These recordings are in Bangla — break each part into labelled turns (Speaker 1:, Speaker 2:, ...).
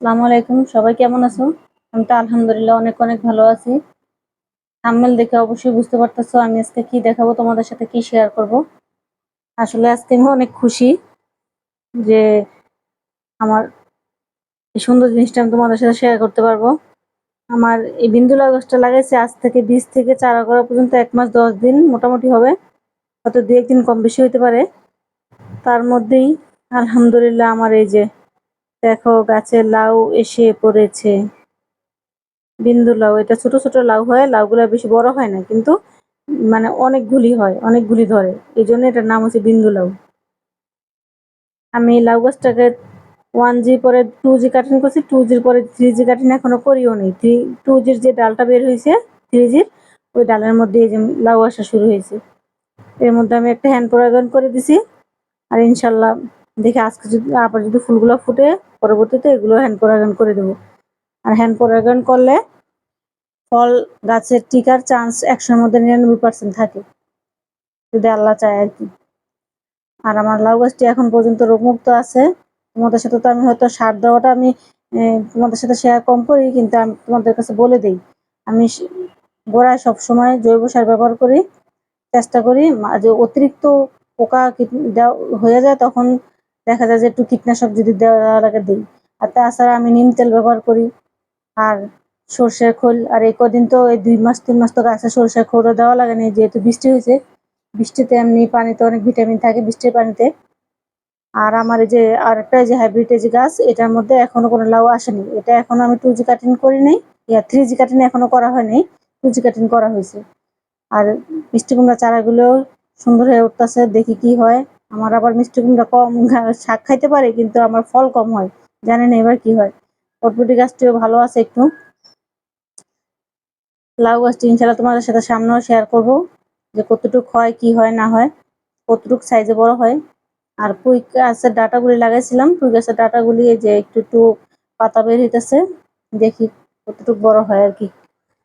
Speaker 1: আসসালামু আলাইকুম, সবাই কেমন আছো? আমি তো আলহামদুলিল্লাহ অনেক অনেক ভালো আছি। থাম্বনেল দেখে অবশ্যই বুঝতে পারতেছো আমি আজকে কি দেখাবো, তোমাদের সাথে কি শেয়ার করব। আসলে আজকে আমি অনেক খুশি যে আমার এই সুন্দর জিনিসটা আমি তোমাদের সাথে শেয়ার করতে পারব। আমার এই বিন্দুলা গাছটা লাগাইছে আজ থেকে বীজ থেকে চারা করা পর্যন্ত এক মাস দশ দিন মোটামুটি হবে, হয়তো দু একদিন কম বেশি হতে পারে। তার মধ্যেই আলহামদুলিল্লাহ আমার এই যে দেখো গাছে লাউ এসে পড়েছে। বিন্দু লাউ, এটা ছোট ছোট লাউ হয়, লাউগুলো বেশি বড় হয় না, কিন্তু মানে অনেকগুলি হয় অনেকগুলি ধরে। এই জন্য এটার নাম হচ্ছে বিন্দু লাউ। আমি লাউ গাছটাকে ওয়ান জি পরে টু জি কাটিং করছি টু জির পরে থ্রি জি কাটিং এখনও করিও নি। থ্রি টু জির যে ডালটা বের হয়েছে থ্রি জির ওই ডালের মধ্যে এই যে লাউ আসা শুরু হয়েছে। এর মধ্যে আমি একটা হ্যান্ড পরাগন করে দিছি, আর ইনশাল্লাহ দেখে আজকে যদি আবার যদি ফুলগুলো ফুটে, পরবর্তীতে এগুলো হ্যান্ড পরাগায়ন করে দেবো। আর হ্যান্ড পরাগায়ন করলে ফল গাছের টিকার চান্স একশোর মধ্যে নিরানব্বই পার্সেন্ট থাকে। যদি আল্লাহ চায় আর কি। আর আমার লাউ গাছটি এখন পর্যন্ত রোগমুক্ত আছে। তোমাদের সাথে তো আমি হয়তো সার দেওয়াটা আমি তোমাদের সাথে শেয়ার কম করি, কিন্তু আমি তোমাদের কাছে বলে দিই। আমি গোড়ায় সবসময় জৈব সার ব্যবহার করি, চেষ্টা করি যে অতিরিক্ত পোকা হয়ে যায় তখন দেখা যায় যে একটু কীটনাশক যদি দেওয়া লাগে দিই। আর তাছাড়া আমি নিম তেল ব্যবহার করি। আর সর্ষের খোল, আর এই কদিন তো এই দুই মাস, তিন মাস তো গাছে সর্ষের খোলও দেওয়া লাগে না যেহেতু বৃষ্টি হয়েছে। বৃষ্টিতে এমনি পানিতে অনেক ভিটামিন থাকে বৃষ্টির পানিতে। আর আমার এই যে আরেকটা যে হাইব্রিড যে গাছ, এটার মধ্যে এখনও কোনো লাউ আসেনি। এটা এখনও আমি টু জি কাটিং করি নাই, ইয়া থ্রি জি কাটিং এখনও করা হয়নি টু জি কাটিং করা হয়েছে। আর মিষ্টি কুমড়া চারাগুলো সুন্দর হয়ে উঠতেছে, দেখি কি হয়। আমার আবার মিষ্টি কুমড়া কম শাক খাইতে পারে, কিন্তু আমার ফল কম হয়। জানেন এবার কি হয়। পটপটি গাছটিও ভালো আছে একটু। লাউ গাছটি ইনশাল্লাহ তোমাদের সাথে সামনেও শেয়ার করব, যে কতটুক হয়, কি হয়, না হয়, কতটুক সাইজে বড় হয়। আর পুঁই গাছের ডাটাগুলি লাগাইছিলাম, পুঁই গাছের ডাটাগুলি যে একটু একটু পাতা বের হইতেছে, দেখি কতটুক বড় হয় আর কি।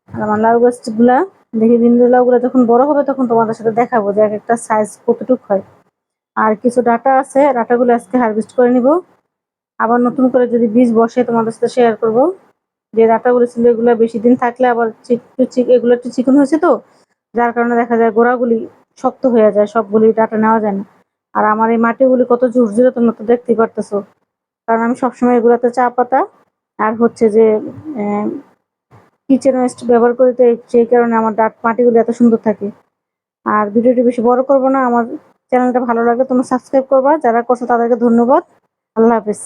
Speaker 1: আর আমার লাউ গাছগুলা, দেখি বিন্দু লাউগুলো যখন বড় হবে, তখন তোমাদের সাথে দেখাবো যে এক একটা সাইজ কতটুক হয়। আর কিছু ডাটা আছে, ডাটাগুলো আজকে হারভেস্ট করে নিব। আবার নতুন করে যদি বীজ বসে, তোমাদের সাথে শেয়ার করব। যে ডাটাগুলো ছিল এগুলো বেশি দিন থাকলে আবার এগুলো একটু চিকন হয়েছে তো, যার কারণে দেখা যায় গোড়াগুলি শক্ত হয়ে যায়, সবগুলি ডাটা নেওয়া যায় না। আর আমার এই মাটিগুলি কত ঝুরঝুরে তোমরা তো দেখতেই পারতেছো। কারণ আমি সবসময় এগুলোতে চা পাতা, আর হচ্ছে যে কিচেন ওয়েস্ট ব্যবহার করি তো, সেই কারণে আমার ডাট মাটিগুলি এত সুন্দর থাকে। আর ভিডিওটি বেশি বড় করব না, আমার চ্যানেলটা ভালো লাগলে তোমরা সাবস্ক্রাইব করবা। যারা করছ তাদেরকে ধন্যবাদ। আল্লাহ হাফিজ।